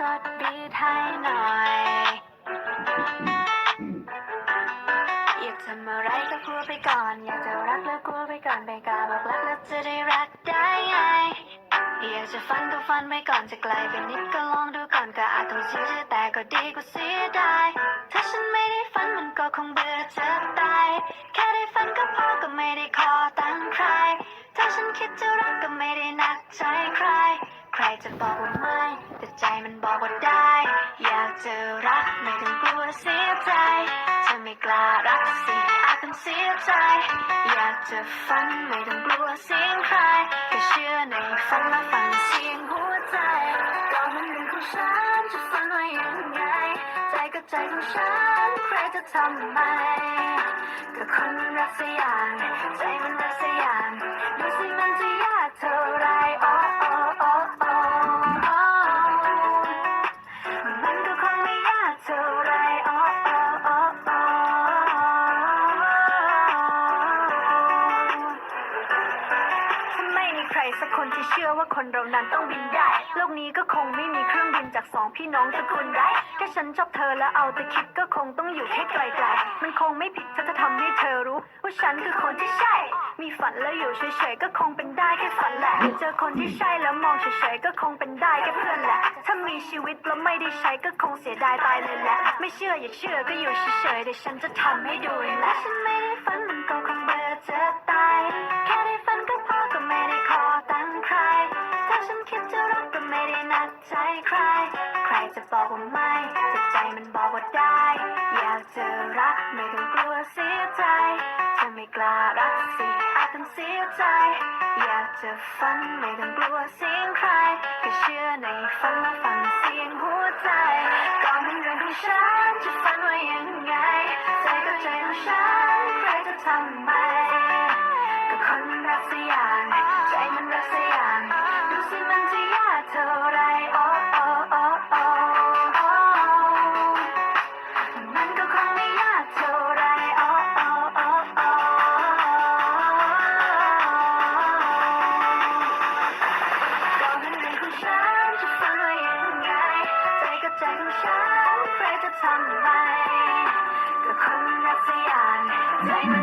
กดบีทให้หน่อย อยากทำอะไรก็กลัวไปก่อน อยากจะรักแล้วกลัวไปก่อนไปกาบอกรักแล้วจะได้รักได้ไง อยากจะฟันก็ฟันไปก่อนจะไกลไปนิดก็ลองดูก่อนก็อาจต้องเสียใจแต่ก็ดีกว่าเสียดายถ้าฉันไม่ได้ฝันมันก็คงเบื่อจะตายแค่ได้ฝันก็พอก็ไม่ได้ขอตั้งใคร ถ้าฉันคิดจะรักก็ไม่ได้นักใจใคร ใครจะบอกว่าไม่ ใจมันบอกว่าได้ อยากจะรักไม่ต้องกลัวเสียใจถ้าไม่กล้ารักสิอาจต้องเสียใจ อยากจะฝันไม่ต้องกลัวเสียงใครแค่เชื่อในฝันและฟังเสียงหัวใจก็มันเป็นของฉันจะฝันว่ายังไง ใจก็ใจของฉันใครจะทำไมก็คนมันรักสักอย่างใจมัน สักคนที่เชื่อว่าคนเรานั้นต้องบินได้ โลกนี้ก็คงไม่มีเครื่องบินจากสองพี่น้องตระกูลได้แค่ฉันชอบเธอแล้วเอาแต่คิดก็คงต้องอยู่ให้ไกลๆ มันคงไม่ผิดถ้าจะทำให้เธอรู้ ว่าฉันคือคนที่ใช่ มีฝันแล้วอยู่เฉยๆก็คงเป็นได้แค่ฝันแหละ เจอคนที่ใช่แล้วมองเฉยๆก็คงเป็นได้แค่เพื่อนแหละ ถ้ามีชีวิตแล้วไม่ได้ใช้ก็คงเสียดายตายเลยแหละ ไม่เชื่ออย่าเชื่อก็อยู่เฉยๆเดี๋ยวฉันจะทำให้ดูเองและฉันไม่ได้ฝันมันก็คงเบื่อจะต จะบอกว่าไม่แต่ใจมันบอกว่าได้ อยากจะรักไม่ต้องกลัวเสียใจถ้าไม่กล้ารักสิอาจต้องเสียใจ อยากจะฝันไม่ต้องกลัวเสียงใครแค่เชื่อในฝันและฟังเสียงหัวใจก็เป็นเรื่องของฉันจะฝันว่ายังไงใจก็ใจของฉันใครจะทำไมก็คนรักสั ใจของฉันใครจะทำไมก็คนนรักสักอย่างใจมัน